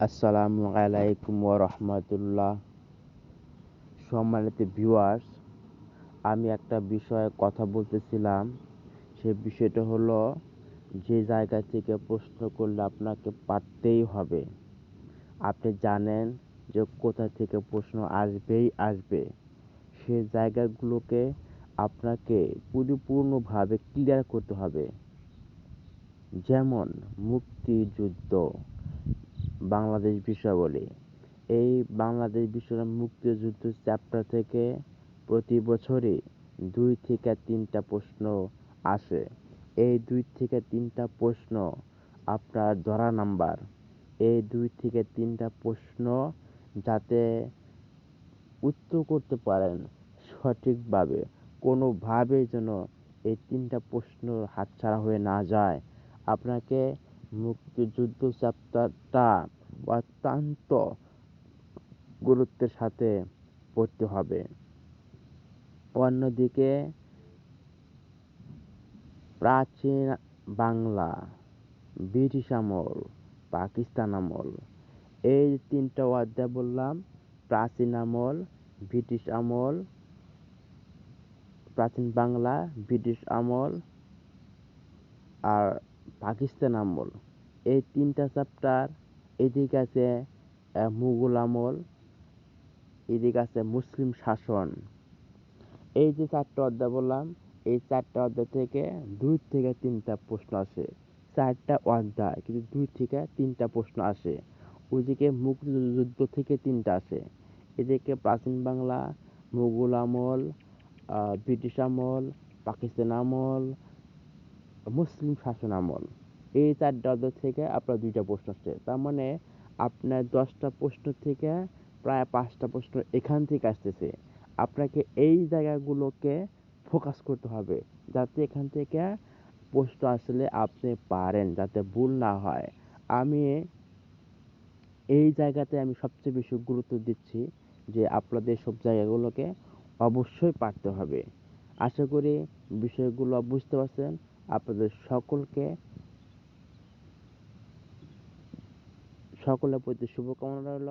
আসসালামু আলাইকুম রহমতুল্লাহ সম্মানিত ভিউয়ার্স আমি একটা বিষয়ে কথা বলতেছিলাম। সে বিষয়টা হলো, যে জায়গা থেকে প্রশ্ন করলে আপনাকে পারতেই হবে। আপনি জানেন যে কোথা থেকে প্রশ্ন আসবেই আসবে। সে জায়গাগুলোকে আপনাকে পরিপূর্ণভাবে ক্লিয়ার করতে হবে। যেমন মুক্তিযুদ্ধ। বাংলাদেশ বিষয়াবলী। এই বাংলাদেশ বিষয় মুক্তিযুদ্ধ চ্যাপ্টার থেকে প্রতি বছরই দুই থেকে তিনটা প্রশ্ন আসে। এই দুই থেকে তিনটা প্রশ্ন আপনার ধরা নাম্বার। এই দুই থেকে তিনটা প্রশ্ন যাতে উত্তর করতে পারেন সঠিকভাবে কোনোভাবে যেন এই তিনটা প্রশ্ন হাতছাড়া হয়ে না যায়। আপনাকে মুক্তিযুদ্ধ চ্যাপ্টারটা অত্যন্ত গুরুত্বের সাথে পড়তে হবে। অন্যদিকে, প্রাচীন বাংলা, ব্রিটিশ আমল, পাকিস্তান আমল, এই তিনটা অধ্যায় বললাম, প্রাচীন আমল, ব্রিটিশ আমল, প্রাচীন বাংলা, ব্রিটিশ আমল, আর পাকিস্তান আমল। এই তিনটা চ্যাপ্টার এদিকে আছে মুঘল আমল, এদিকে আছে মুসলিম শাসন। এই যে চারটা অধ্যায় বললাম, এই চারটা অধ্যায় থেকে দুই থেকে তিনটা প্রশ্ন আসে। চারটা অধ্যায়, কিন্তু দুই থেকে তিনটা প্রশ্ন আসে। ওইদিকে মুক্তিযুদ্ধ থেকে তিনটা আসে। এদিকে প্রাচীন বাংলা, মুঘল আমল ব্রিটিশ আমল, পাকিস্তান আমল মুসলিম শাসন আমল। এই চারটা অধ্যায় থেকে আপনার দুইটা প্রশ্ন আসছে। তার মানে আপনার দশটা প্রশ্ন থেকে প্রায় পাঁচটা প্রশ্ন এখান থেকে আসতেছে। আপনাকে এই জায়গাগুলোকে ফোকাস করতে হবে যাতে এখান থেকে প্রশ্ন আসলে আপনি পারেন, যাতে ভুল না হয়। আমি এই জায়গাতে আমি সবচেয়ে বেশি গুরুত্ব দিচ্ছি যে আপনাদের সব জায়গাগুলোকে অবশ্যই পারতে হবে। আশা করি বিষয়গুলো বুঝতে পারছেন। আপনাদের সকলকে সকলের প্রতি শুভকামনা রইল।